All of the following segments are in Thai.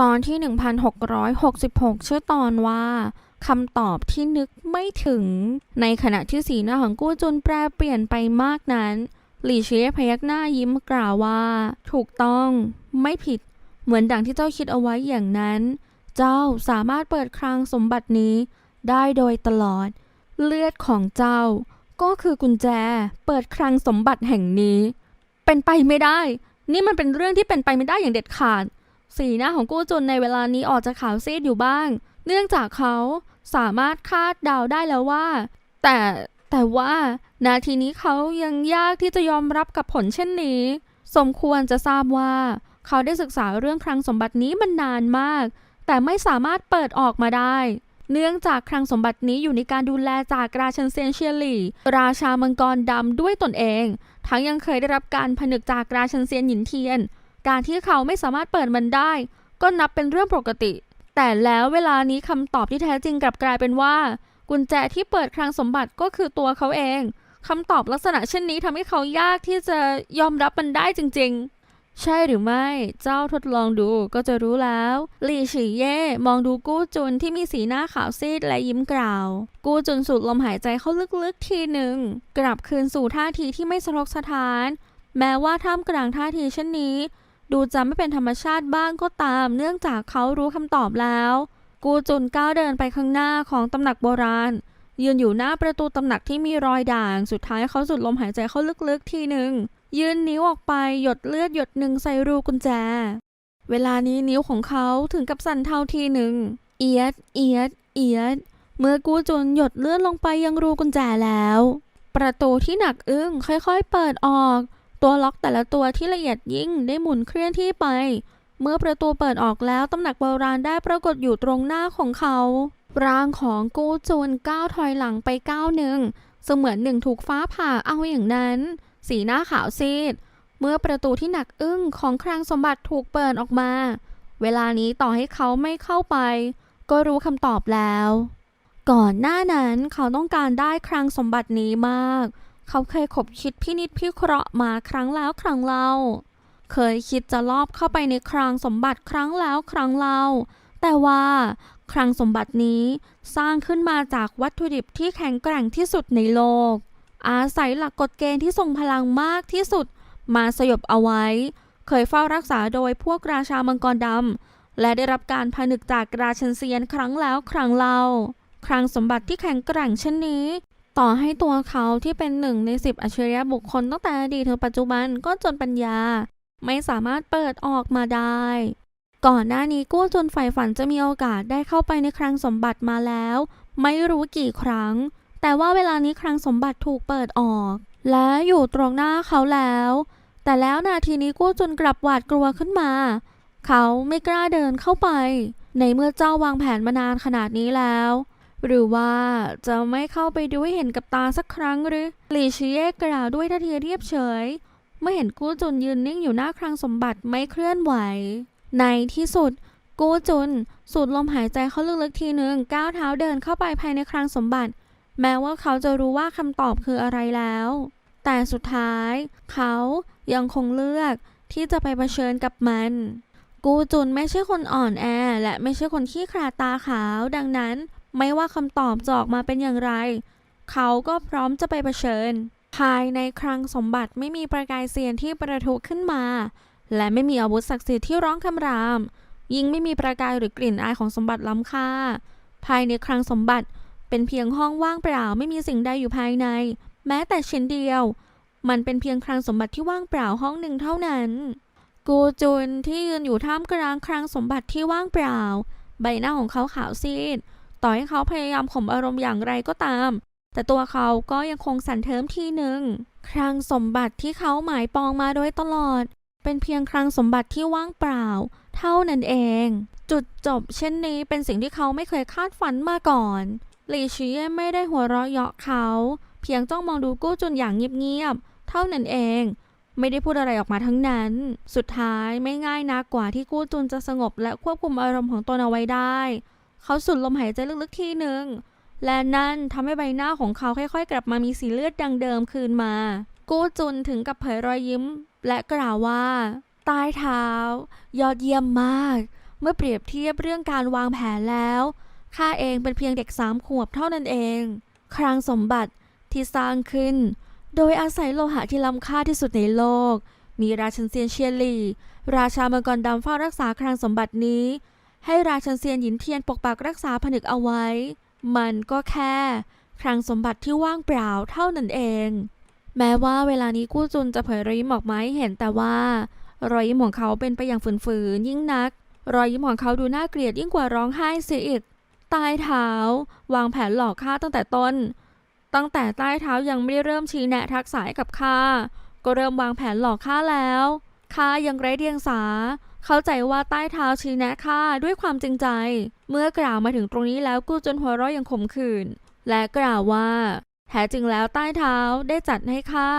ตอนที่ 1666 ชื่อตอนว่าคำตอบที่นึกไม่ถึง ในขณะที่สีหน้าของกู้จุนแปรเปลี่ยนไปมากนั้นหลี่เชียพยักหน้ายิ้มกล่าวว่า ถูกต้อง ไม่ผิด เหมือนดังที่เจ้าคิดเอาไว้อย่างนั้น เจ้าสามารถเปิดคลังสมบัตินี้ได้โดยตลอด เลือดของเจ้า ก็คือกุญแจ เปิดคลังสมบัติแห่งนี้ เป็นไปไม่ได้ นี่มันเป็นเรื่องที่เป็นไปไม่ได้อย่างเด็ดขาด สีหน้าของกู้จุนในเวลานี้ออกจะขาวซีดอยู่บ้าง เนื่องจากเขาสามารถคาดเดาได้แล้วว่า แต่แต่ว่านาทีนี้เขายังยากที่จะยอมรับกับผลเช่นนี้ สมควรจะทราบว่า เขาได้ศึกษาเรื่องคลังสมบัตินี้มันนานมาก แต่ไม่สามารถเปิดออกมาได้ เนื่องจากคลังสมบัตินี้อยู่ในการดูแลจากราชันเซียนเชียลี่ ราชามังกรดำด้วยตนเอง ทั้งยังเคยได้รับการผนึกจากราชันเซียนหยินเทียน การที่เขาไม่สามารถเปิดมันได้ ก็นับเป็นเรื่องปกติ แต่แล้วเวลานี้คำตอบที่แท้จริงกลับกลายเป็นว่า กุญแจที่เปิดคลังสมบัติก็คือตัวเขาเองคำตอบลักษณะเช่นนี้ทำให้เขายากที่จะยอมรับมันได้จริง ๆ ใช่หรือไม่ เจ้าทดลองดูก็จะรู้แล้วลี่ฉีเย่มองดูกู้จุนที่มีสีหน้าขาวซีดและยิ้มกล่าว กู้จุนสูดลมหายใจเข้าลึกๆทีหนึ่ง กลับคืนสู่ท่าทีที่ไม่สะทกสะท้าน แม้ว่าท่ามกลางท่าทีเช่นนี้ ดูจะไม่เป็นธรรมชาติบ้างก็ตาม เนื่องจากเขารู้คำตอบแล้ว กูจุนก้าวเดินไปข้างหน้าของตำหนักโบราณ ยืนอยู่หน้าประตูตำหนักที่มีรอยด่าง สุดท้ายเขาสุดลมหายใจเข้าลึกๆทีหนึ่งยืนนิ้วออกไปหยดเลือดหยดหนึ่งใส่รูกุญแจ เวลานี้นิ้วของเขาถึงกับสั่นเทาทีหนึ่ง เอียด เอียด เอียด เมื่อกูจุนหยดเลือดลงไปยังรูกุญแจแล้ว ประตูที่หนักอึ้งค่อยๆเปิดออก ตัวล็อกแต่ละตัวที่ละเอียดยิ่งได้หมุนเคลื่อนที่ไป เมื่อประตูเปิดออกแล้วตำหนักโบราณได้ปรากฏอยู่ตรงหน้าของเขา ร่างของกู้จูนก้าวถอยหลังไปก้าวหนึ่งเสมือนหนึ่งถูกฟ้าผ่าเอาอย่างนั้น สีหน้าขาวซีด เมื่อประตูที่หนักอึ้งของคลังสมบัติถูกเปิดออกมา เวลานี้ต่อให้เขาไม่เข้าไป ก็รู้คำตอบแล้ว ก่อนหน้านั้นเขาต้องการได้คลังสมบัตินี้มาก เขาเคยขบคิดพินิจพิเคราะห์มาครั้งแล้วครั้งเล่า เคยคิดจะลอบเข้าไปในคลังสมบัติครั้งแล้วครั้งเล่า แต่ว่าคลังสมบัตินี้สร้างขึ้นมาจากวัตถุดิบที่แข็งแกร่งที่สุดในโลก อาศัยหลักกฎเกณฑ์ที่ทรงพลังมากที่สุดมาสยบเอาไว้ เคยเฝ้ารักษาโดยพวกราชามังกรดำและได้รับการผนึกจากราชันเซียนครั้งแล้วครั้งเล่าคลังสมบัติที่แข็งแกร่งเช่นนี้ ต่อให้ตัวเขาที่เป็นหนึ่งในสิบอัจฉริยะบุคคลตั้งแต่อดีตถึงปัจจุบันก็จนปัญญา ไม่สามารถเปิดออกมาได้ ก่อนหน้านี้กู้จนใฝ่ฝันจะมีโอกาสได้เข้าไปในคลังสมบัติมาแล้ว ไม่รู้กี่ครั้ง แต่ว่าเวลานี้คลังสมบัติถูกเปิดออก และอยู่ตรงหน้าเขาแล้ว แต่แล้วนาทีนี้กู้จนกลับหวาดกลัวขึ้นมา เขาไม่กล้าเดินเข้าไป ในเมื่อเจ้าวางแผนมานานขนาดนี้แล้ว หรือว่าจะไม่เข้าไปดูให้เห็นกับตาสักครั้งหรือหลีชีเย่กล่าวด้วยท่าทีเรียบเฉย เมื่อเห็นกู้จุนยืนนิ่งอยู่หน้าคลังสมบัติไม่เคลื่อนไหว ในที่สุดกู้จุนสูดลมหายใจเข้าลึกๆทีหนึ่งก้าวเท้าเดินเข้าไปภายในคลังสมบัติ แม้ว่าเขาจะรู้ว่าคำตอบคืออะไรแล้ว แต่สุดท้าย เขายังคงเลือกที่จะไปเผชิญกับมัน กูจุนไม่ใช่คนอ่อนแอ และไม่ใช่คนขี้ขลาดตาขาว ดังนั้น ไม่ว่าคำตอบจะออกมาเป็นอย่างไร เขาก็พร้อมจะไปเผชิญ ภายในคลังสมบัติไม่มีประกายเสียนที่ประทุขึ้นมา และไม่มีอาวุธศักดิ์สิทธิ์ที่ร้องคำราม ยิ่งไม่มีประกายหรือกลิ่นอายของสมบัติล้ำค่า ภายในคลังสมบัติเป็นเพียงห้องว่างเปล่าไม่มีสิ่งใดอยู่ภายใน แม้แต่ชิ้นเดียว มันเป็นเพียงคลังสมบัติที่ว่างเปล่าห้องหนึ่งเท่านั้น กูจุนที่ยืนอยู่ท่ามกลางคลังสมบัติที่ว่างเปล่า ใบหน้าของเขาขาวซีด ต่อให้เขาพยายามข่มอารมณ์อย่างไรก็ตาม แต่ตัวเขาก็ยังคงสั่นเทิมทีหนึ่งคลังสมบัติที่เขาหมายปองมาโดยตลอด เป็นเพียงคลังสมบัติที่ว่างเปล่า เท่านั้นเอง จุดจบ เช่นนี้เป็นสิ่งที่เขาไม่เคยคาดฝันมาก่อนหลี่ชีเย่ไม่ได้หัวเราะเยาะเขา เพียงจ้องมองดูกู้จุนอย่างเงียบๆเท่านั้นเอง ไม่ได้พูดอะไรออกมาทั้งนั้น สุดท้ายไม่ง่ายนักกว่าที่กู้จุนจะสงบและควบคุมอารมณ์ของตนเอาไว้ได้ เขาสูดลมหายใจลึกๆทีหนึ่ง และนั่นทำให้ใบหน้าของเขาค่อยๆ กลับมามีสีเลือดดังเดิมคืนมา กู้จุนถึงกับเผยรอยยิ้ม และกล่าวว่าใต้เท้า ยอดเยี่ยมมาก เมื่อเปรียบเทียบเรื่องการวางแผนแล้วข้าเองเป็นเพียงเด็กสามขวบเท่านั้นเองคลังสมบัติที่สร้างขึ้น โดยอาศัยโลหะที่ล้ำค่าที่สุดในโลก มีราชันเซียนเชียนหลี่ราชามังกรดำเฝ้ารักษาคลังสมบัตินี้ ให้ราชันเซียนหยินเทียนปกปักรักษาผนึกเอาไว้ มันก็แค่คลังสมบัติที่ว่างเปล่าเท่านั้นเอง แม้ว่าเวลานี้กู้จุนจะเผยรอยยิ้มออกมาให้เห็นแต่ว่า รอยยิ้มของเขาเป็นไปอย่างฝืนๆยิ่งนัก รอยยิ้มของเขาดูน่าเกลียดยิ่งกว่าร้องไห้เสียอีกใต้เท้า วางแผนหลอกข้าตั้งแต่ต้น ตั้งแต่ใต้เท้ายังไม่ได้เริ่มชี้แนะทักษะให้กับข้าก็เริ่มวางแผนหลอกข้าแล้วข้ายังไร้เดียงสา เข้าใจว่าใต้เท้าชี้แนะข้าด้วยความจริงใจ เมื่อกล่าวมาถึงตรงนี้แล้วกู้จนหัวเราะอยังขมขื่นและกล่าวว่า แท้จริงแล้วใต้เท้าได้จัดให้ข้า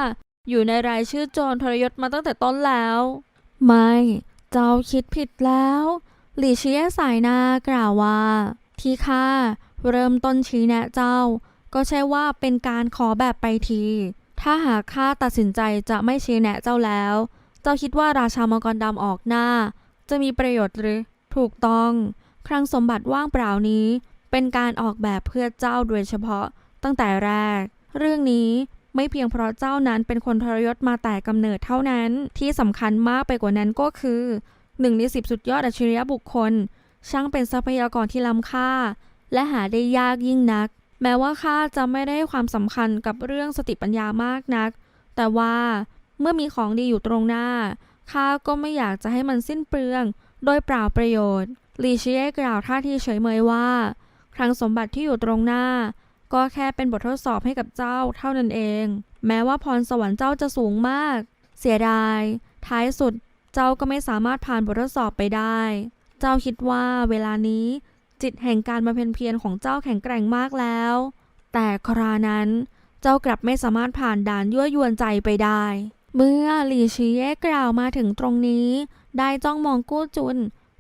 อยู่ในรายชื่อโจรทรยศมาตั้งแต่ต้นแล้ว ไม่ เจ้าคิดผิดแล้ว หลี่เชียสายนากล่าวว่า ที่ข้าเริ่มต้นชี้แนะเจ้า ก็ใช่ว่าเป็นการขอแบบไปที ถ้าหากข้าตัดสินใจจะไม่ชี้แนะเจ้าแล้ว เจ้าคิดว่าราชามังกรดำออกหน้า จะมีประโยชน์หรือ ถูกต้อง ครั้งสมบัติว่างเปล่านี้ เป็นการออกแบบเพื่อเจ้าโดยเฉพาะตั้งแต่แรก เรื่องนี้ไม่เพียงเพราะเจ้านั้นเป็นคนทรยศมาแต่กำเนิดเท่านั้น ที่สำคัญมากไปกว่านั้นก็คือหนึ่งในสิบสุดยอดอัจฉริยะบุคคล ช่างเป็นทรัพยากรที่ล้ำค่า และหาได้ยากยิ่งนัก แม้ว่าข้าจะไม่ได้ความสำคัญกับเรื่องสติปัญญามากนัก แต่ว่า เมื่อมีของดีอยู่ตรงหน้า ข้าก็ไม่อยากจะให้มันสิ้นเปลือง โดยเปล่าประโยชน์ ลีเชียกล่าวท่าทีเฉยเมยว่าครั้งสมบัติที่อยู่ตรงหน้า ก็แค่เป็นบททดสอบให้กับเจ้าเท่านั้นเอง แม้ว่าพรสวรรค์เจ้าจะสูงมาก เสียดาย ท้ายสุดเจ้าก็ไม่สามารถผ่านบททดสอบไปได้ เจ้าคิดว่าเวลานี้จิตแห่งการมาเพนเพียรของเจ้าแข็งแกร่งมากแล้ว แต่ครานั้น เจ้ากลับไม่สามารถผ่านด่านยั่วยวนใจไปได้ เมื่อหลี่ชีเย่กล่าวมาถึงตรงนี้ ได้จ้องมองกู้จุน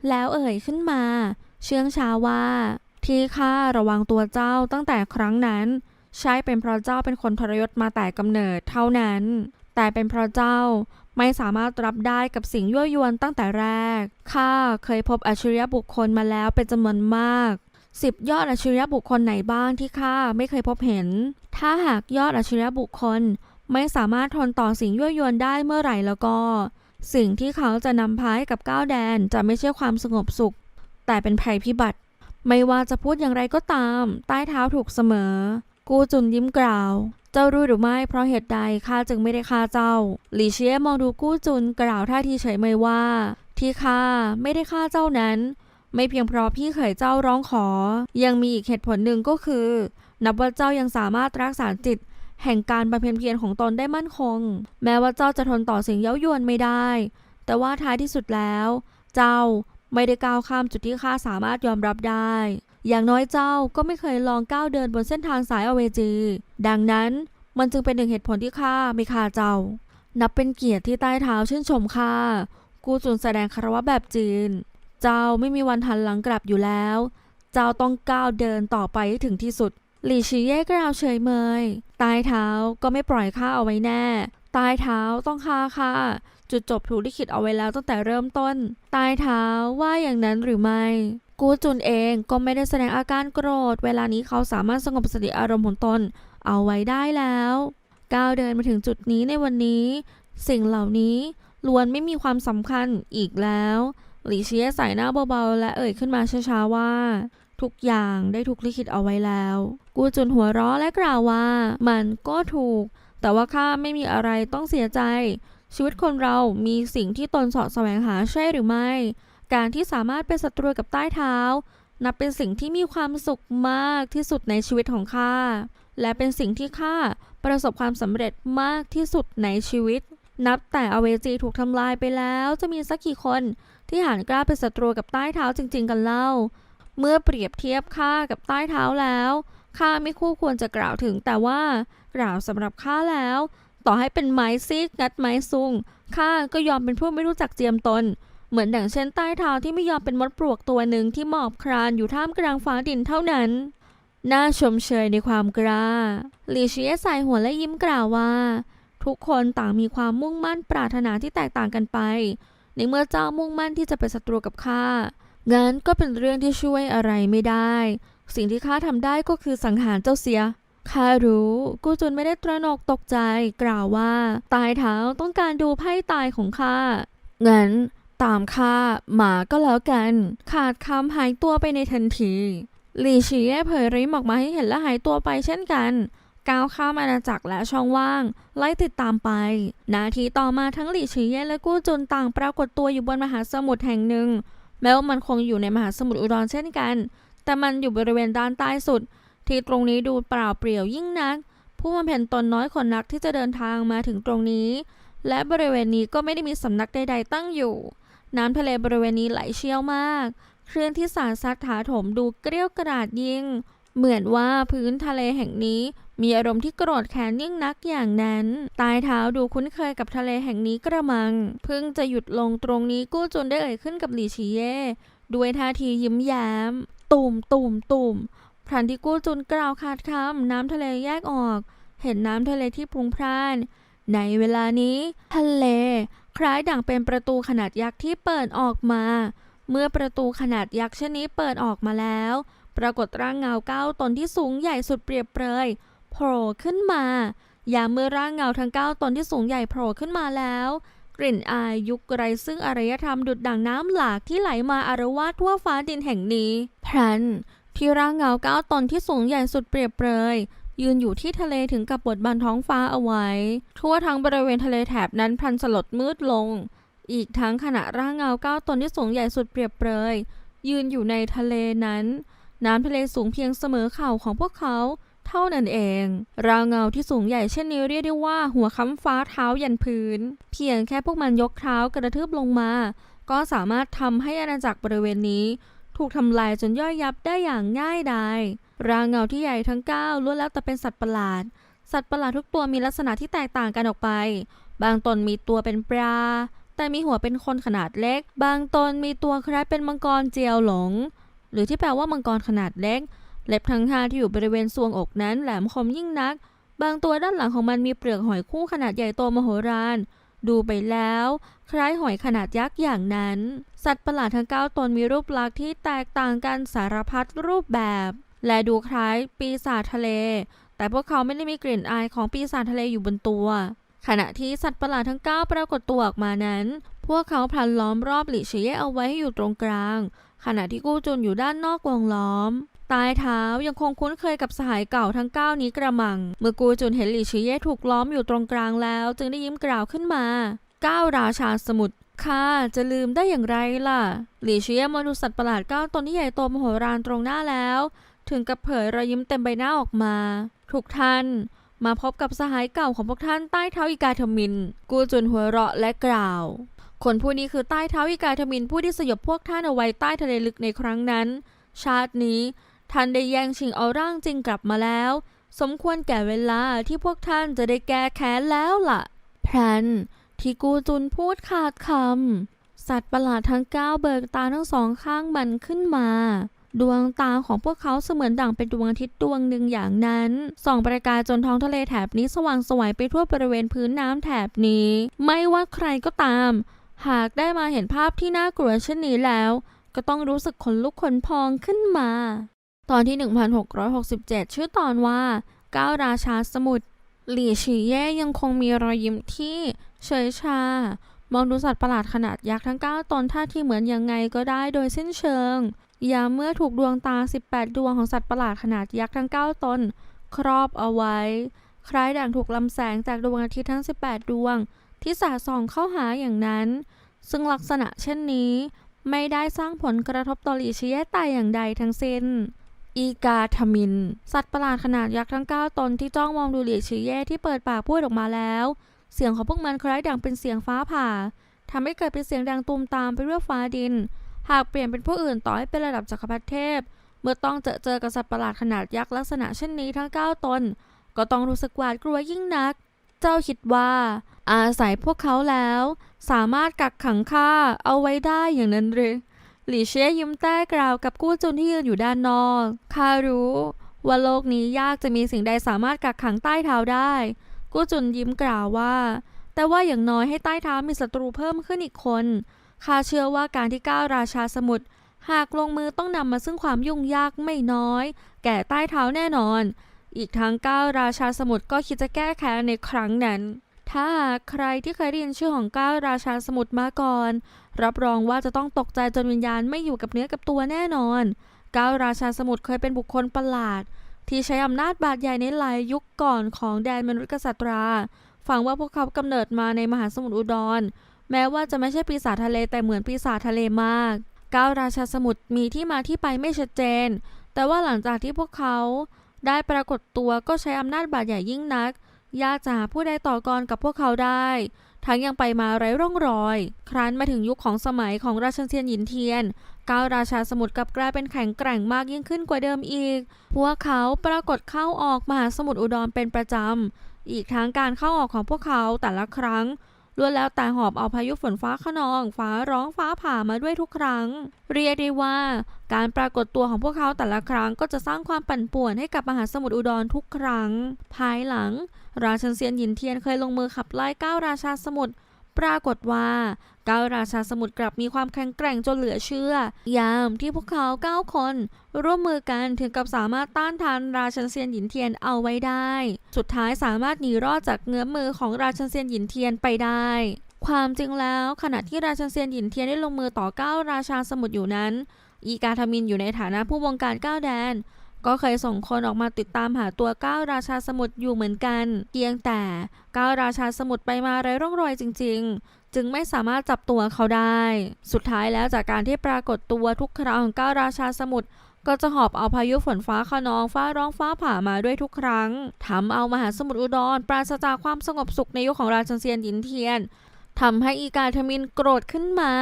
แล้วเอ่ยขึ้นมา เชื่องช้าว่า ที่ข้าระวังตัวเจ้าตั้งแต่ครั้งนั้น ใช่เป็นเพราะเจ้าเป็นคนทรยศมาแต่กำเนิดเท่านั้น แต่เป็นเพราะเจ้าไม่สามารถรับได้กับสิ่งยั่วยวนตั้งแต่แรก ข้าเคยพบอัจฉริยะบุคคลมาแล้วเป็นจำนวนมาก สิบยอดอัจฉริยะบุคคลไหนบ้างที่ข้าไม่เคยพบเห็น ถ้าหากยอดอัจฉริยะบุคคล ไม่สามารถทนต่อสิ่งยั่วยวนได้เมื่อไหร่แล้วก็ สิ่งที่เขาจะนำพาให้กับก้าวแดนจะไม่ใช่ความสงบสุข แต่เป็นภัยพิบัติ ไม่ว่าจะพูดอย่างไรก็ตาม ใต้เท้าถูกเสมอ กูจุนยิ้มกล่าว เจ้ารู้หรือไม่เพราะเหตุใดข้าจึงไม่ได้ฆ่าเจ้าหลี่เชียมองดูกู้จุนกล่าวท่าทีเฉยเมยว่า ที่ข้าไม่ได้ฆ่าเจ้านั้น ไม่เพียงเพราะพี่เขยเจ้าร้องขอ ยังมีอีกเหตุผลหนึ่งก็คือ นับว่าเจ้ายังสามารถรักษาจิต แห่งการบำเพ็ญเพียรของตนได้มั่นคง แม้ว่าเจ้าจะทนต่อสิ่งเย้ายวนไม่ได้ แต่ว่าท้ายที่สุดแล้ว เจ้าไม่ได้ก้าวข้ามจุดที่ข้าสามารถยอมรับได้ อย่างน้อยเจ้าก็ไม่เคยลองก้าวเดินบนเส้นทางสายอเวจี ดังนั้นมันจึงเป็นหนึ่งเหตุผลที่ข้าไม่ฆ่าเจ้า นับเป็นเกียรติที่ใต้เท้าชื่นชมข้า กูจุนแสดงคารวะแบบจีน เจ้าไม่มีวันหันหลังกลับอยู่แล้ว เจ้าต้องก้าวเดินต่อไปให้ถึงที่สุด หลี่ชีเย่กล่าวเฉยเมยใต้เท้าก็ไม่ปล่อยข้าเอาไว้แน่ใต้เท้าต้องฆ่าข้าจุดจบถูกลิขิตเอาไว้แล้วตั้งแต่เริ่มต้นใต้เท้าว่าอย่างนั้นหรือไม่ กูจุนเองก็ไม่ได้แสดงอาการโกรธ เวลานี้เขาสามารถสงบสติอารมณ์ของตนเอาไว้ได้แล้วก้าวเดินมาถึงจุดนี้ในวันนี้ สิ่งเหล่านี้ล้วนไม่มีความสำคัญอีกแล้ว หลี่เชียใส่หน้าเบาๆและเอ่ยขึ้นมาช้าๆว่า ทุกอย่างได้ถูกลิขิตเอาไว้แล้ว กูจุนหัวเราะและกล่าวว่า มันก็ถูก แต่ว่าข้าไม่มีอะไรต้องเสียใจ ชีวิตคนเรามีสิ่งที่ตนสาะแสวงหาใช่หรือไม่ การที่สามารถเป็นศัตรูกับใต้เท้า นับเป็นสิ่งที่มีความสุขมากที่สุดในชีวิตของข้าและเป็นสิ่งที่ข้าประสบความสำเร็จมากที่สุดในชีวิต นับแต่อเวจีถูกทำลายไปแล้ว จะมีสักกี่คนที่หันกล้าเป็นศัตรูกับใต้เท้าจริง ๆ กันเล่า เมื่อเปรียบเทียบข้ากับใต้เท้าแล้วข้าไม่คู่ควรจะกล่าวถึง แต่ว่ากล่าวสำหรับข้าแล้ว ต่อให้เป็นไม้ซีกงัดไม้ซุงข้าก็ยอมเป็นผู้ไม่รู้จักเจียมตน เหมือนดังเช่นใต้เท้าที่ไม่ยอมเป็นมดปลวกตัวหนึ่งที่หมอบคลานอยู่ท่ามกลางฟ้าดินเท่านั้น น่าชมเชยในความกล้าลีเชียใส่หัวและยิ้มกล่าวว่า ทุกคนต่างมีความมุ่งมั่นปรารถนาที่แตกต่างกันไป ในเมื่อเจ้ามุ่งมั่นที่จะเป็นศัตรูกับข้า งั้นก็เป็นเรื่องที่ช่วยอะไรไม่ได้ สิ่งที่ข้าทำได้ก็คือสังหารเจ้าเสียข้ารู้กูจุนไม่ได้ตระหนกตกใจ กล่าวว่า ตายเท้าต้องการดูไพ่ตายของข้างั้นตามข้าหมาก็แล้วกัน ขาดคำหายตัวไปในทันทีหลี่ชีเย่เผยริมออกมาให้เห็นและหายตัวไปเช่นกันก้าวข้ามอาณาจักรและช่องว่าง ไล่ติดตามไป นาทีต่อมาทั้งหลี่ชีเย่และกู้จุนต่างปรากฏตัวอยู่บนมหาสมุทรแห่งหนึ่ง แม้ว่ามันคงอยู่ในมหาสมุทรอุดรเช่นกัน แต่มันอยู่บริเวณด้านใต้สุด ที่ตรงนี้ดูเปล่าเปลี่ยวยิ่งนัก ผู้บำเพ็ญตนน้อยคนนักที่จะเดินทางมาถึงตรงนี้ และบริเวณนี้ก็ไม่ได้มีสำนักใดๆตั้งอยู่ น้ำทะเลบริเวณนี้ไหลเชี่ยวมาก เคลื่อนที่สารซัดถาโถมดูเกลี้ยวกราดยิ่ง เหมือนว่าพื้นทะเลแห่งนี้มีอารมณ์ที่โกรธแค้นยิ่งนักอย่างนั้น ตายเท้าดูคุ้นเคยกับทะเลแห่งนี้กระมัง เพิ่งจะหยุดลงตรงนี้กู้จุนได้เอ่ยขึ้นกับหลี่ชีเย่ด้วยท่าทียิ้มแย้ม ตุ่มตุ่มตุ่มพรันที่กู้จุนกล่าวขาดคำน้ำทะเลแยกออก เห็นน้ำทะเลที่พรุงพร่าน ในเวลานี้ ทะเล คล้ายดั่งเป็นประตูขนาดยักษ์ที่เปิดออกมา เมื่อประตูขนาดยักษ์เช่นนี้เปิดออกมาแล้ว ปรากฏร่างเงาเก้าตนที่สูงใหญ่สุดเปรียบเปรยโผล่ขึ้นมา อย่ามเมื่อร่างเงาทั้งเก้าตนที่สูงใหญ่โผล่ขึ้นมาแล้ว กลิ่นอายยุคไรซึ่งอารยธรรมดุดดั่งน้ำหลากที่ไหลมาอารวาสทั่วฟ้าดินแห่งนี้ พรัน ที่ร่างเงาเก้าตนที่สูงใหญ่สุดเปรียบเปรยยืนอยู่ที่ทะเลถึงกับบดบันท้องฟ้าเอาไว้ ทั่วทั้งบริเวณทะเลแถบนั้นพลันสลดมืดลง อีกทั้งขณะร่างเงาเก้าตนที่สูงใหญ่สุดเปรียบเปรยยืนอยู่ในทะเลนั้น น้ำทะเลสูงเพียงเสมอเข่าของพวกเขา เท่านั้นเอง ราวเงาที่สูงใหญ่เช่นนี้เรียกได้ว่าหัวค้ำฟ้าเท้ายันพื้น เพียงแค่พวกมันยกเท้ากระทืบลงมา ก็สามารถทำให้อาณาจักรบริเวณนี้ ถูกทำลายจนย่อยยับได้อย่างง่ายดายรางเงาที่ใหญ่ทั้งเก้าล้วนแล้วแต่เป็นสัตว์ประหลาด สัตว์ประหลาดทุกตัวมีลักษณะที่แตกต่างกันออกไป บางตนมีตัวเป็นปลาแต่มีหัวเป็นคนขนาดเล็ก บางตนมีตัวคล้ายเป็นมังกรเจียวหลง หรือที่แปลว่ามังกรขนาดเล็ก เล็บทั้งห้าที่อยู่บริเวณทรวงอกนั้นแหลมคมยิ่งนัก บางตัวด้านหลังของมันมีเปลือกหอยคู่ขนาดใหญ่โตมโหฬารดูไปแล้ว คล้ายหอยขนาดยักษ์อย่างนั้น สัตว์ประหลาดทั้งเก้าตนมีรูปลักษณ์ที่แตกต่างกันสารพัดรูปแบบ และดูคล้ายปีศาจทะเล แต่พวกเขาไม่ได้มีกลิ่นอายของปีศาจทะเลอยู่บนตัว ขณะที่สัตว์ประหลาดทั้งเก้าปรากฏตัวออกมานั้น พวกเขาพลันล้อมรอบหลี่เฉยเอาไว้ให้อยู่ตรงกลาง ขณะที่กู้จุนอยู่ด้านนอกวงล้อมตายเท้ายังคงคุ้นเคยกับสหายเก่าทั้งเก้านี้กระมัง เมื่อกูจุนเห็นหลี่ชิเย่ถูกล้อมอยู่ตรงกลางแล้ว จึงได้ยิ้มกล่าวขึ้นมาก้าราชาสมุทรข้าจะลืมได้อย่างไรล่ะ หลี่ชิเย่มองดูสัตว์ประหลาดก้าตนที่ใหญ่โตมโหฬารตรงหน้าแล้ว ถึงกับเผยรอยยิ้มเต็มใบหน้าออกมา ทุกท่าน มาพบกับสหายเก่าของพวกท่านใต้เท้าอีกาทมิน กูจุนหัวเราะและกล่าว คนผู้นี้คือใต้เท้าอีกาทมินผู้ที่สยบพวกท่านเอาไว้ใต้ทะเลลึกในครั้งนั้น ชาตินี้ท่านได้แย่งชิงเอาร่างจริงกลับมาแล้ว สมควรแก่เวลาที่พวกท่านจะได้แก้แค้นแล้วล่ะ แพรนที่กูจุนพูดขาดคำ สัตว์ประหลาดทั้งเก้าเบิกตาทั้งสองข้างมันขึ้นมา ดวงตาของพวกเขาเสมือนดั่งเป็นดวงอาทิตย์ดวงหนึ่งอย่างนั้น ส่องประกายจนท้องทะเลแถบนี้สว่างสวยไปทั่วบริเวณพื้นน้ำแถบนี้ ไม่ว่าใครก็ตาม หากได้มาเห็นภาพที่น่ากลัวเช่นนี้แล้ว ก็ต้องรู้สึกขนลุกขนพองขึ้นมา ตอนที่ 1667 ชื่อตอนว่าก้าวราชาสมุทรหลี่ฉีเย่ยังคงมีรอยยิ้มที่เฉยชา มองดูสัตว์ประหลาดขนาดยักษ์ทั้ง 9 ตนท่าที่เหมือนยังไงก็ได้โดยสิ้นเชิง ยามเมื่อถูกดวงตา 18 ดวงของสัตว์ประหลาดขนาดยักษ์ทั้ง 9 ตน ครอบเอาไว้ คล้ายดั่งถูกลำแสงจากดวงอาทิตย์ทั้ง 18 ดวง ที่สาส่องเข้าหาอย่างนั้น ซึ่งลักษณะเช่นนี้ ไม่ได้สร้างผลกระทบต่อหลีชีเย่แต่อย่างใดทั้งสิ้นอีกาทมิน สัตว์ประหลาดขนาดยักษ์ทั้ง 9 ตนที่จ้องมองดูหลีชีเย่ที่เปิดปากพูดออกมาแล้ว เสียงของพวกมันคล้ายดังเป็นเสียงฟ้าผ่าทำให้เกิดเป็นเสียงดังตูมตามไปทั่วฟ้าดิน หากเปลี่ยนเป็นผู้อื่นต่อให้เป็นระดับจักรพรรดิเทพ เมื่อต้องเจอเจอกับสัตว์ประหลาดขนาดยักษ์ลักษณะเช่นนี้ทั้ง 9 ตน ก็ต้องรู้สึกหวาดกลัวยิ่งนัก เจ้าคิดว่า อาศัยพวกเขาแล้ว สามารถกักขังข้าเอาไว้ได้อย่างนั้นหรือหลี่เช่ยิ้มแต้กล่าวกับกู้จุนที่ยืนอยู่ด้านนอกข้ารู้ ว่าโลกนี้ยากจะมีสิ่งใดสามารถกักขังใต้เท้าได้ กู้จุนยิ้มกล่าวว่า แต่ว่าอย่างน้อยให้ใต้เท้ามีศัตรูเพิ่มขึ้นอีกคนข้าเชื่อว่าการที่ก้าวราชาสมุทรหากลงมือต้องนำมาซึ่งความยุ่งยากไม่น้อย แก่ใต้เท้าแน่นอน อีกทั้งก้าวราชาสมุทรก็คิดจะแก้แค้นในครั้งนั้น ถ้าใครที่เคยได้ยินชื่อของก้าวราชาสมุทรมาก่อน รับรองว่าจะต้องตกใจจนวิญญาณไม่อยู่กับเนื้อกับตัวแน่นอน ก้าวราชาสมุทรเคยเป็นบุคคลประหลาด ที่ใช้อำนาจบาดใหญ่ในหลายยุคก่อนของแดนมนุษย์กษัตราฟังว่าพวกเขากำเนิดมาในมหาสมุทรอุดร แม้ว่าจะไม่ใช่ปีศาจทะเลแต่เหมือนปีศาจทะเลมากก้าวราชาสมุทรมีที่มาที่ไปไม่ชัดเจน แต่ว่าหลังจากที่พวกเขาได้ปรากฏตัวก็ใช้อำนาจบาดใหญ่ยิ่งนัก ยากจะหาผู้ใดต่อกรกับพวกเขาได้ ทั้งยังไปมาไร้ร่องรอย ครั้นมาถึงยุคของสมัยของราชันเซียนหยินเทียนก้าวราชาสมุทรกับกลายเป็นแข็งแกร่งมากยิ่งขึ้นกว่าเดิมอีก พวกเขาปรากฏเข้าออกมหาสมุทรอุดรเป็นประจำ อีกทั้งการเข้าออกของพวกเขาแต่ละครั้งล้วนแล้วแต่หอบเอาพายุฝนฟ้าขนอง ฟ้าร้องฟ้าผ่ามาด้วยทุกครั้ง เรียกได้ว่า การปรากฏตัวของพวกเขาแต่ละครั้งก็จะสร้างความปั่นป่วนให้กับมหาสมุทรอุดรทุกครั้ง ภายหลัง ราชันเซียนหยินเทียนเคยลงมือขับไล่ก้าวราชาสมุทรปรากฏว่าก้าวราชาสมุทรกลับมีความแข็งแกร่งจนเหลือเชื่อ ยามที่พวกเขาเก้าคน ร่วมมือกันถึงกับสามารถต้านทานราชันเซียนหยินเทียนเอาไว้ได้ สุดท้ายสามารถหนีรอดจากเงื้อมมือของราชันเซียนหยินเทียนไปได้ ความจริงแล้วขณะที่ราชันเซียนหยินเทียนได้ลงมือต่อก้าวราชาสมุทรอยู่นั้น อีกาทมินอยู่ในฐานะผู้บงการก้าวแดน ก็เคยส่งคนออกมาติดตามหาตัวก้าวราชาสมุทรอยู่เหมือนกัน เพียงแต่ก้าวราชาสมุทรไปมาไร้ร่องรอยจริง ๆ จึงไม่สามารถจับตัวเขาได้ สุดท้ายแล้วจากการที่ปรากฏตัวทุกครั้งของก้าวราชาสมุทรก็จะหอบเอาพายุฝนฟ้าขนองฟ้าร้องฟ้าผ่ามาด้วยทุกครั้งทำเอามหาสมุทรอุดรปราศจากความสงบสุขในยุคของราชันเซียนยินเทียนทำให้อีกาทมินโกรธขึ้นมา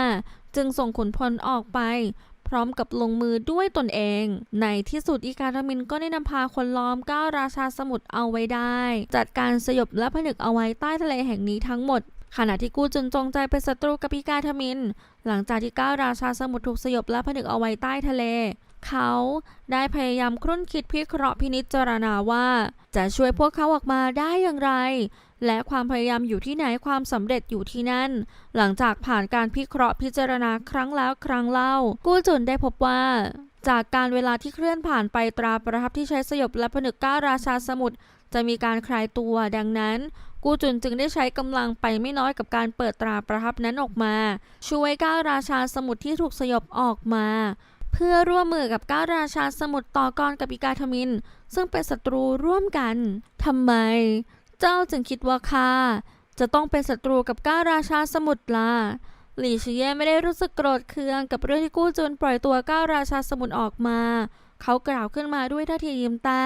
จึงส่งขุนพลออกไป พร้อมกับลงมือด้วยตนเอง ในที่สุดอีกาทมินก็ได้นำพาคนล้อมก้าวราชาสมุทรเอาไว้ได้ จัดการสยบและผนึกเอาไว้ใต้ทะเลแห่งนี้ทั้งหมดขณะที่กู้จุนจงใจเป็นศัตรูกับอีกาทมิน หลังจากที่ก้าวราชาสมุทรถูกสยบและผนึกเอาไว้ใต้ทะเล เขาได้พยายามครุ่นคิดพิเคราะห์พินิจจารณาว่า จะช่วยพวกเขาออกมาได้อย่างไร และความพยายามอยู่ที่ไหนความสำเร็จอยู่ที่นั่น หลังจากผ่านการพิเคราะห์พิจารณาครั้งแล้วครั้งเล่า กู้จุนได้พบว่าจากการเวลาที่เคลื่อนผ่านไปตราประทับที่ใช้สยบและผนึกก้าวราชาสมุทรจะมีการคลายตัวดังนั้น กูจุนจึงได้ใช้กำลังไปไม่น้อยกับการเปิดตราประทับนั้นออกมา ช่วยก้าวราชาสมุทรที่ถูกสยบออกมา เพื่อร่วมมือกับก้าวราชาสมุทรต่อกรกับอีกาทมิน ซึ่งเป็นศัตรูร่วมกันทำไม เจ้าจึงคิดว่าข้าจะต้องเป็นศัตรูกับก้าราชาสมุทรล่ะหลี่ชิเย่ไม่ได้รู้สึกโกรธเคืองกับเรื่องที่กู้จุนปล่อยตัวก้าราชาสมุทรออกมา เขากล่าวขึ้นมาด้วยท่าทียิ้มตา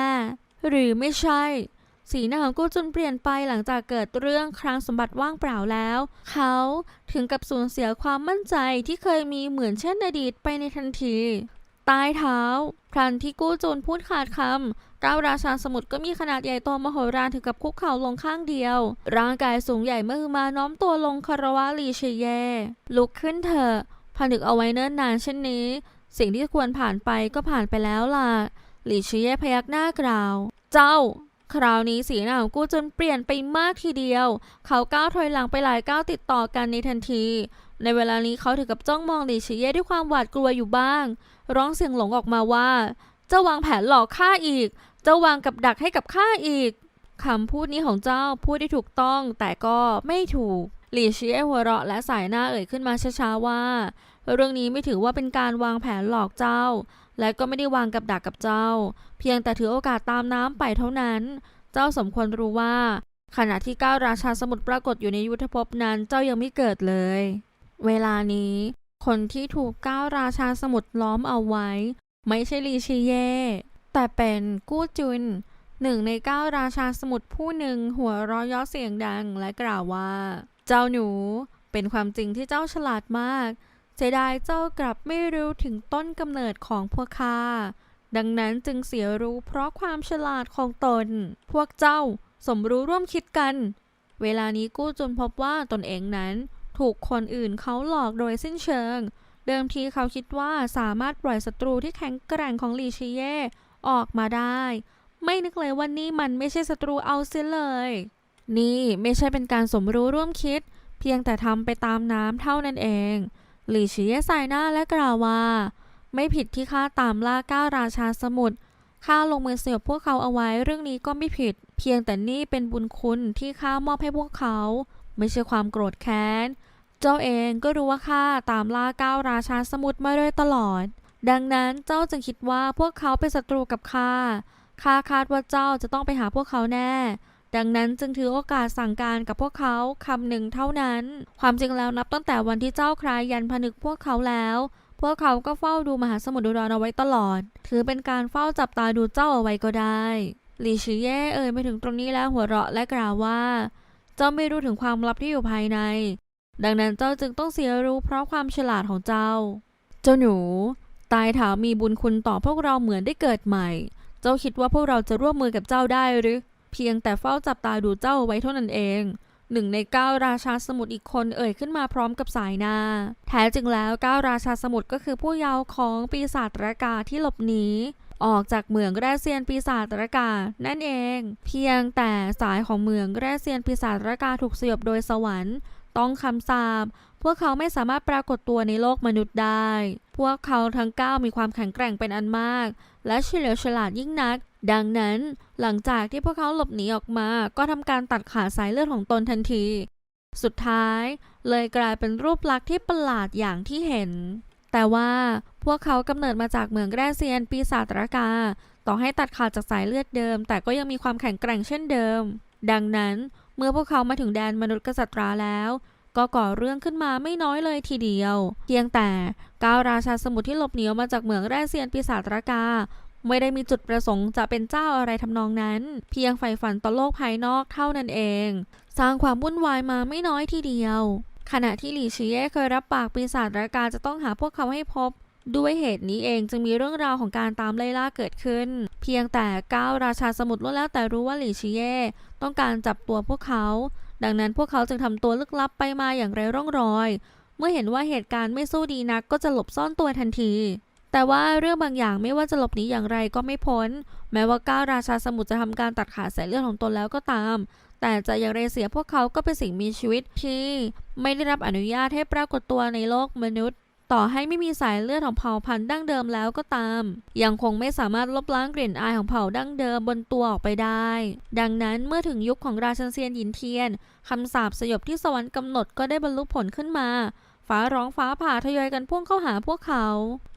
หรือไม่ใช่ สีหน้าของกู้จุนเปลี่ยนไปหลังจากเกิดเรื่องครั้งสมบัติว่างเปล่าแล้ว เขาถึงกับสูญเสียความมั่นใจที่เคยมีเหมือนเช่นอดีตไปในทันที ใต้เท้า พลันที่กู้จุนพูดขาดคำก้าวราชาสมุทรก็มีขนาดใหญ่โตมโหฬารถึงกับคุกเข่าลงข้างเดียว ร่างกายสูงใหญ่เมื่อมาน้อมตัวลงคารวะลีเชเย ลุกขึ้นเถอะผนึกเอาไว้เนิ่นนานเช่นนี้ สิ่งที่ควรผ่านไปก็ผ่านไปแล้วล่ะลีเชเยพยักหน้ากล่าว เจ้า คราวนี้สีหน้าของกู้จนเปลี่ยนไปมากทีเดียว เขาก้าวถอยหลังไปหลายก้าวติดต่อกันในทันที ในเวลานี้เขาถึงกับจ้องมองหลีเชเย่ด้วยความหวาดกลัวอยู่บ้าง ร้องเสียงหลงออกมาว่าเจ้าวางแผนหลอกข้าอีกเจ้าวางกับดักให้กับข้าอีกคำพูดนี้ของเจ้าพูดได้ถูกต้องแต่ก็ไม่ถูกหลี่เชียหัวเราะและสายหน้าเอ่ยขึ้นมาช้าๆว่า เรื่องนี้ไม่ถือว่าเป็นการวางแผนหลอกเจ้า และก็ไม่ได้วางกับดักกับเจ้า เพียงแต่ถือโอกาสตามน้ำไปเท่านั้น เจ้าสมควรรู้ว่า ขณะที่ก้าวราชาสมุทรปรากฏอยู่ในยุทธภพนั้นเจ้ายังไม่เกิดเลย เวลานี้ คนที่ถูกก้าวราชาสมุทรล้อมเอาไว้ ไม่ใช่ลีชีเย่ แต่เป็นกู้จุน หนึ่งในเก้าราชาสมุทรผู้หนึ่งหัวเร้อย้อเสียงดังและกล่าวว่า เจ้าหนูเป็นความจริงที่เจ้าฉลาดมากเสียดายเจ้ากลับไม่รู้ถึงต้นกำเนิดของพวกข้าดังนั้นจึงเสียรู้เพราะความฉลาดของตน พวกเจ้าสมรู้ร่วมคิดกัน เวลานี้กู้จุนพบว่าตนเองนั้น ถูกคนอื่นเขาหลอกโดยสิ้นเชิง เดิมทีเขาคิดว่าสามารถปล่อยศัตรูที่แข็งแกร่งของลีชิเย่ออกมาได้ ไม่นึกเลยว่านี่มันไม่ใช่ศัตรูเอาเสียเลย นี่ไม่ใช่เป็นการสมรู้ร่วมคิด เพียงแต่ทำไปตามน้ำเท่านั้นเองหลี่ฉีเย่ใสายหน้าและกล่าวว่า ไม่ผิดที่ข้าตามล่าก้าราชาสมุทรข้าลงมือเสียบพวกเขาเอาไว้เรื่องนี้ก็ไม่ผิด เพียงแต่นี่เป็นบุญคุณที่ข้ามอบให้พวกเขา ไม่ใช่ความโกรธแค้น เจ้าเองก็รู้ว่าข้าตามล่าก้าวราชาสมุทรมาโดยตลอด ดังนั้นเจ้าจึงคิดว่าพวกเขาเป็นศัตรูกับข้า ข้าคาดว่าเจ้าจะต้องไปหาพวกเขาแน่ ดังนั้นจึงถือโอกาสสั่งการกับพวกเขาคำหนึ่งเท่านั้น ความจริงแล้วนับตั้งแต่วันที่เจ้าคลายยันผนึกพวกเขาแล้ว พวกเขาก็เฝ้าดูมหาสมุทรอุดรเอาไว้ตลอด ถือเป็นการเฝ้าจับตาดูเจ้าเอาไว้ก็ได้หลี่ชือเย่เอ่ยไปถึงตรงนี้แล้วหัวเราะและกล่าวว่า เจ้าไม่รู้ถึงความลับที่อยู่ภายใน ดังนั้นเจ้าจึงต้องเสียรู้เพราะความฉลาดของเจ้า เจ้าหนู ตายถามีบุญคุณต่อพวกเราเหมือนได้เกิดใหม่ เจ้าคิดว่าพวกเราจะร่วมมือกับเจ้าได้หรือ เพียงแต่เฝ้าจับตาดูเจ้าเอาไว้เท่านั้นเองหนึ่งในเก้าราชาสมุทรอีกคนเอ่ยขึ้นมาพร้อมกับสายหน้า แท้จริงแล้วเก้าราชาสมุทรก็คือผู้เยาว์ของปีศาจระกาที่หลบหนีออกจากเมืองแร่เซียนปีศาจระกา นั่นเอง เพียงแต่สายของเมืองแร่เซียนปีศาจระกาถูกสยบโดยสวรรค์ ต้องคำสาปพวกเขาไม่สามารถปรากฏตัวในโลกมนุษย์ได้ พวกเขาทั้งเก้ามีความแข็งแกร่งเป็นอันมาก และเฉลียวฉลาดยิ่งนัก ดังนั้นหลังจากที่พวกเขาหลบหนีออกมา ก็ทำการตัดขาสายเลือดของตนทันที สุดท้าย เลยกลายเป็นรูปลักษณ์ที่ประหลาดอย่างที่เห็น แต่ว่าพวกเขากำเนิดมาจากเมืองแร่เซียนปีศาจรากา ต่อให้ตัดขาดจากสายเลือดเดิม แต่ก็ยังมีความแข็งแกร่งเช่นเดิม ดังนั้น เมื่อพวกเขามาถึงแดนมนุษย์กษัตราแล้ว ก็ก่อเรื่องขึ้นมาไม่น้อยเลยทีเดียว เพียงแต่ก้าวราชาสมุทรที่หลบหนีออกมาจากเหมืองแร่เซียนปีศาจรากา ไม่ได้มีจุดประสงค์จะเป็นเจ้าอะไรทำนองนั้น เพียงใฝ่ฝันต่อโลกภายนอกเท่านั้นเอง สร้างความวุ่นวายมาไม่น้อยทีเดียว ขณะที่หลีชีเย่เคยรับปากปีศาจรากาจะต้องหาพวกเขาให้พบ ด้วยเหตุนี้เองจึงมีเรื่องราวของการตามไล่ล่าเกิดขึ้น เพียงแต่ก้าวราชาสมุทรล้วนแล้วแต่รู้ว่าหลี่ชีเย่ต้องการจับตัวพวกเขา ดังนั้นพวกเขาจึงทำตัวลึกลับไปมาอย่างไร้ร่องรอย เมื่อเห็นว่าเหตุการณ์ไม่สู้ดีนักก็จะหลบซ่อนตัวทันที แต่ว่าเรื่องบางอย่างไม่ว่าจะหลบหนีอย่างไรก็ไม่พ้น แม้ว่าก้าวราชาสมุทรจะทำการตัดขาดสายเลือดของตนแล้วก็ตาม แต่จะอย่างไรเสียพวกเขาก็เป็นสิ่งมีชีวิตที่ ไม่ได้รับอนุญาตให้ปรากฏตัวในโลกมนุษย์ ต่อให้ไม่มีสายเลือดของเผ่าพันธุ์ดั้งเดิมแล้วก็ตาม ยังคงไม่สามารถลบล้างกลิ่นอายของเผ่าดั้งเดิมบนตัวออกไปได้ ดังนั้นเมื่อถึงยุคของราชันเซียนหยินเทียนคำสาปสยบที่สวรรค์กำหนดก็ได้บรรลุผลขึ้นมา ฟ้าร้องฟ้าผ่าทยอยกันพุ่งเข้าหาพวกเขา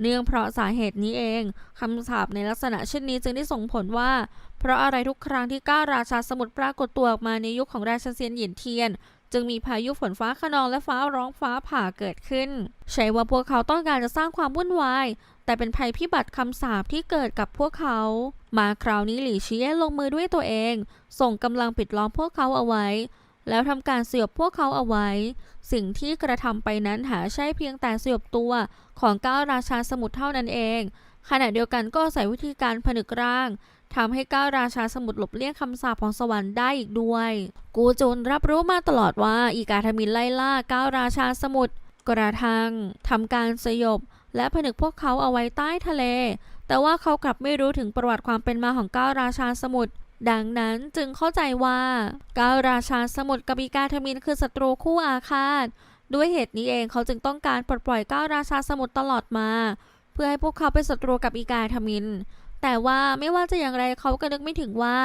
เนื่องเพราะสาเหตุนี้เองคำสาปในลักษณะเช่นนี้จึงได้ส่งผลว่า เพราะอะไรทุกครั้งที่ก้าวราชาสมุทรปรากฏตัวออกมาในยุคของราชันเซียนหยินเทียน จึงมีพายุฝนฟ้าขนองและฟ้าร้องฟ้าผ่าเกิดขึ้น ใช่ว่าพวกเขาต้องการจะสร้างความวุ่นวาย แต่เป็นภัยพิบัติคำสาปที่เกิดกับพวกเขา มาคราวนี้หลี่เชียลงมือด้วยตัวเอง ส่งกำลังปิดล้อมพวกเขาเอาไว้ แล้วทำการสยบพวกเขาเอาไว้ สิ่งที่กระทำไปนั้นหาใช่เพียงแต่สยบตัวของก้าวราชาสมุทรเท่านั้นเอง ขณะเดียวกันก็ใส่วิธีการผนึกร่าง ทำให้ก้าวราชาสมุทรหลบเลี่ยงคำสาปของสวรรค์ได้อีกด้วย กูจุนรับรู้มาตลอดว่าอีกาทมินไล่ล่าก้าวราชาสมุทรกระทั่งทำการสยบ และผนึกพวกเขาเอาไว้ใต้ทะเล แต่ว่าเขากลับไม่รู้ถึงประวัติความเป็นมาของก้าวราชาสมุทรดังนั้นจึงเข้าใจว่าก้าวราชาสมุทรกับอีกาทมินคือศัตรูคู่อาฆาตด้วยเหตุนี้เองเขาจึงต้องการปลดปล่อยก้าวราชาสมุทรตลอดมา เพื่อให้พวกเขาเป็นศัตรูกับอีกาทมิน แต่ว่าไม่ว่าจะอย่างไรเขาก็นึกไม่ถึงว่า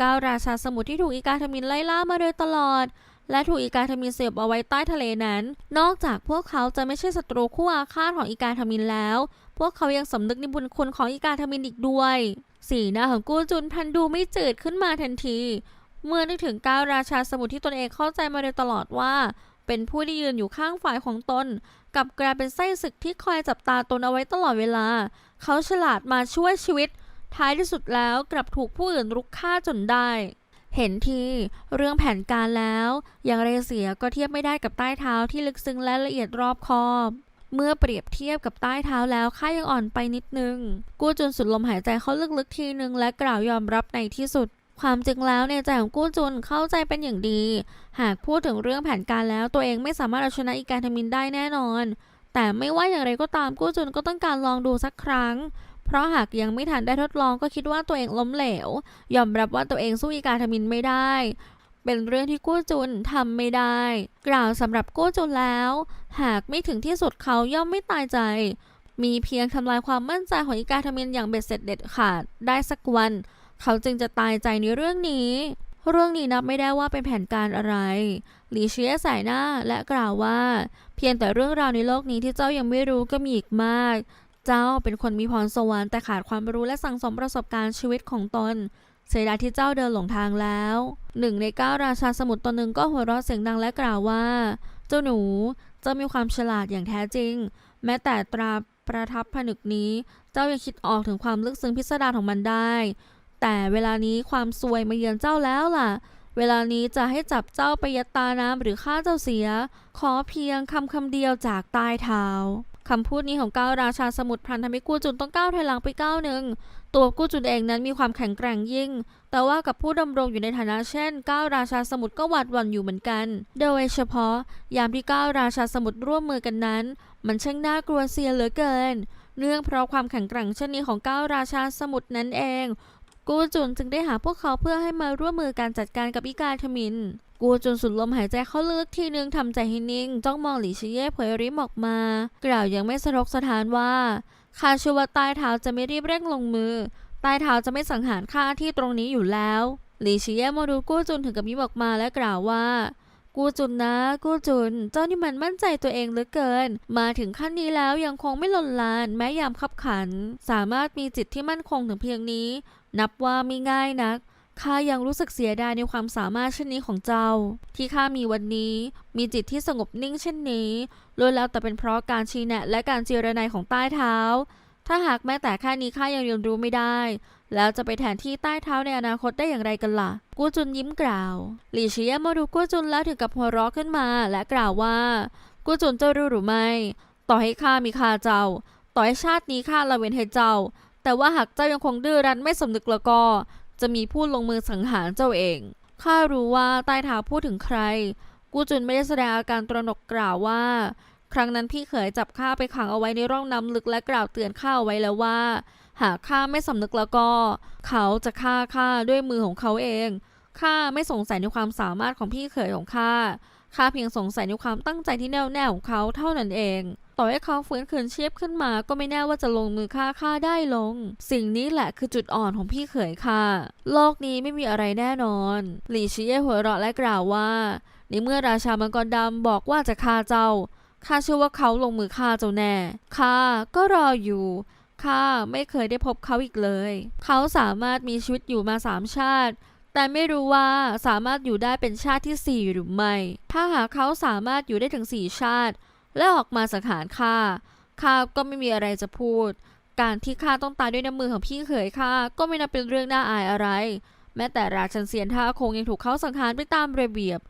ก้าวราชาสมุทรที่ถูกอีกาทมินไล่ล่ามาโดยตลอด และถูกอีกาทมินเสียบเอาไว้ใต้ทะเลนั้น นอกจากพวกเขาจะไม่ใช่ศัตรูคู่อาฆาตของอีกาทมินแล้ว พวกเขายังสำนึกในบุญคุณของอีกาทมินอีกด้วย สีหน้าของกูจุนพันดูไม่จืดขึ้นมาทันที เมื่อนึกถึงก้าวราชาสมุทรที่ตนเองเข้าใจมาโดยตลอดว่า เป็นผู้ที่ยืนอยู่ข้างฝ่ายของตน กับกลายเป็นไส้ศึกที่คอยจับตาตนเอาไว้ตลอดเวลา เขาฉลาดมาช่วยชีวิต ท้ายที่สุดแล้วกลับถูกผู้อื่นรุกฆ่าจนได้ เห็นทีเรื่องแผนการแล้ว อย่างไรเสียก็เทียบไม่ได้กับใต้เท้าที่ลึกซึ้งและละเอียดรอบคอบเมื่อเปรียบเทียบกับใต้เท้าแล้วข้ายังอ่อนไปนิดนึง กู้จุนสุดลมหายใจเข้าลึกๆทีนึงและกล่าวยอมรับในที่สุด ความจริงแล้วในใจของกู้จุนเข้าใจเป็นอย่างดี หากพูดถึงเรื่องแผนการแล้วตัวเองไม่สามารถเอาชนะอีกาทมินได้แน่นอน แต่ไม่ว่าอย่างไรก็ตามกู้จุนก็ต้องการลองดูสักครั้ง เพราะหากยังไม่ทันได้ทดลองก็คิดว่าตัวเองล้มเหลว ยอมรับว่าตัวเองสู้อีกาทมินไม่ได้ เป็นเรื่องที่กู้จุนทำไม่ได้ กล่าวสำหรับกู้จุนแล้ว หากไม่ถึงที่สุดเขาย่อมไม่ตายใจ มีเพียงทำลายความมั่นใจของอีกาทมินอย่างเบ็ดเสร็จเด็ดขาดได้สักวัน เขาจึงจะตายใจในเรื่องนี้ เรื่องนี้นับไม่ได้ว่าเป็นแผนการอะไร หลีเชียสายหน้าและกล่าวว่า เพียงแต่เรื่องราวในโลกนี้ที่เจ้ายังไม่รู้ก็มีอีกมาก เจ้าเป็นคนมีพรสวรรค์แต่ขาดความรู้และสั่งสมประสบการณ์ชีวิตของตนเสียดายที่เจ้าเดินหลงทางแล้วหนึ่งในเก้าราชาสมุทรตนหนึ่งก็หัวเราะเสียงดังและกล่าวว่า เจ้าหนูเจ้ามีความฉลาดอย่างแท้จริง แม้แต่ตราประทับผนึกนี้ เจ้ายังคิดออกถึงความลึกซึ้งพิสดารของมันได้ แต่เวลานี้ความซวยมาเยือนเจ้าแล้วล่ะ เวลานี้จะให้จับเจ้าไปยัดตาน้ำหรือฆ่าเจ้าเสีย ขอเพียงคำคำเดียวจากใต้เท้าคำพูดนี้ของก้าวราชาสมุทรพันทำให้กู้จุนต้องก้าวถอยหลังไปก้าวหนึ่ง ตัวกู้จุนเองนั้นมีความแข็งแกร่งยิ่ง แต่ว่ากับผู้ดำรงอยู่ในฐานะเช่นก้าวราชาสมุทรก็หวาดหวั่นอยู่เหมือนกัน โดยเฉพาะ ยามที่ก้าวราชาสมุทรร่วมมือกันนั้น มันช่างน่ากลัวเสียเหลือเกิน เนื่องเพราะความแข็งแกร่งเช่นนี้ของก้าวราชาสมุทรนั่นเอง กูจุนจึงได้หาพวกเขาเพื่อให้มาร่วมมือการจัดการกับอีกาทมิน กูจุนสุดลมหายใจเข้าลึกทีนึงทำใจให้นิ่ง จ้องมองหลีชิเย่เผยริมออกมา กล่าวยังไม่สะทกสะทานว่าข้าเชื่อว่าใต้เท้าจะไม่รีบเร่งลงมือใต้เท้าจะไม่สังหารข้าที่ตรงนี้อยู่แล้วหลีชิเย่มองดูกู้จุนถึงกับยิ้มออกมาและกล่าวว่า กูจุนนะ กูจุน เจ้านี่มันมั่นใจตัวเองเหลือเกิน มาถึงขั้นนี้แล้วยังคงไม่หล่นลาน แม้ยามขับขัน สามารถมีจิตที่มั่นคงถึงเพียงนี้ นับว่าไม่ง่ายนักข้ายังรู้สึกเสียดายในความสามารถเช่นนี้ของเจ้า ที่ข้ามีวันนี้มีจิตที่สงบนิ่งเช่นนี้ล้วนแล้วแต่เป็นเพราะการชี้แนะและการเจรนายของใต้เท้า ถ้าหากแม้แต่แค่นี้ข้ายังเรียนรู้ไม่ได้ แล้วจะไปแทนที่ใต้เท้าในอนาคตได้อย่างไรกันล่ะ กู้จุนยิ้มกล่าว หลี่เชียมาดูกู้จุนแล้วถึงกับหัวเราะขึ้นมาและกล่าวว่า กู้จุนเจ้ารู้หรือไม่ ต่อให้ข้ามีค่าเจ้า ต่อให้ชาตินี้ข้าละเว้นให้เจ้า แต่ว่าหากเจ้ายังคงดื้อรั้นไม่สำนึกแล้วก็ จะมีผู้ลงมือสังหารเจ้าเอง ข้ารู้ว่าใต้เท้าพูดถึงใคร กูจุนไม่ได้แสดงอาการตระหนกกล่าวว่า ครั้งนั้นพี่เขยจับข้าไปขังเอาไว้ในร่องน้ำลึกและกล่าวเตือนข้าเอาไว้แล้วว่า หากข้าไม่สำนึกแล้วก็ เขาจะฆ่าข้าด้วยมือของเขาเองข้าไม่สงสัยในความสามารถของพี่เขยของข้า ข้าเพียงสงสัยในความตั้งใจที่แน่วแน่ของเขาเท่านั้นเอง ต่อให้เขาฟื้นคืนชีพขึ้นมาก็ไม่แน่ว่าจะลงมือฆ่าข้าได้ลง สิ่งนี้แหละคือจุดอ่อนของพี่เขยค่ะ โลกนี้ไม่มีอะไรแน่นอน หลี่ชิเย่หัวเราะและกล่าวว่า ในเมื่อราชามังกรดำบอกว่าจะฆ่าเจ้าข้าเชื่อว่าเขาลงมือฆ่าเจ้าแน่ข้าก็รออยู่ข้าไม่เคยได้พบเขาอีกเลย เขาสามารถมีชีวิตอยู่มาสามชาติ แต่ไม่รู้ว่าสามารถอยู่ได้เป็นชาติที่สี่หรือไม่ ถ้าหากเขาสามารถอยู่ได้ถึงสี่ชาติ และออกมาสังหารข้า ข้าก็ไม่มีอะไรจะพูด การที่ข้าต้องตายด้วยน้ำมือของพี่เขยข้าก็ไม่นับเป็นเรื่องน่าอายอะไร แม้แต่ราชันเซียนท่าคงยังถูกเขาสังหารไปตามระเบียบ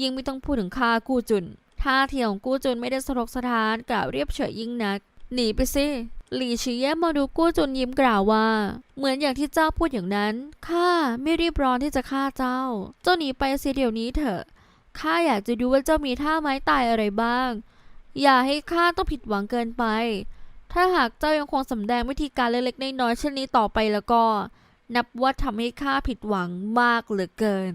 ยิ่งไม่ต้องพูดถึงข้ากู้จุนท่าเทีของกู้จุนไม่ได้สะทกสะท้านกล่าวเรียบเฉยยิ่งนัก หนีไปสิ หลี่ชีเย่มาดูกู้จุนยิ้มกล่าวว่า เหมือนอย่างที่เจ้าพูดอย่างนั้น ข้าไม่รีบร้อนที่จะฆ่าเจ้า เจ้าหนีไปเสียเดี๋ยวนี้เถอะ ข้าอยากจะดูว่าเจ้ามีท่าไม้ตายอะไรบ้าง อย่าให้ข้าต้องผิดหวังเกินไป ถ้าหากเจ้ายังคงสำแดงวิธีการเล็กๆน้อยๆเช่นนี้ต่อไปแล้วก็ นับว่าทำให้ข้าผิดหวังมากเหลือเกิน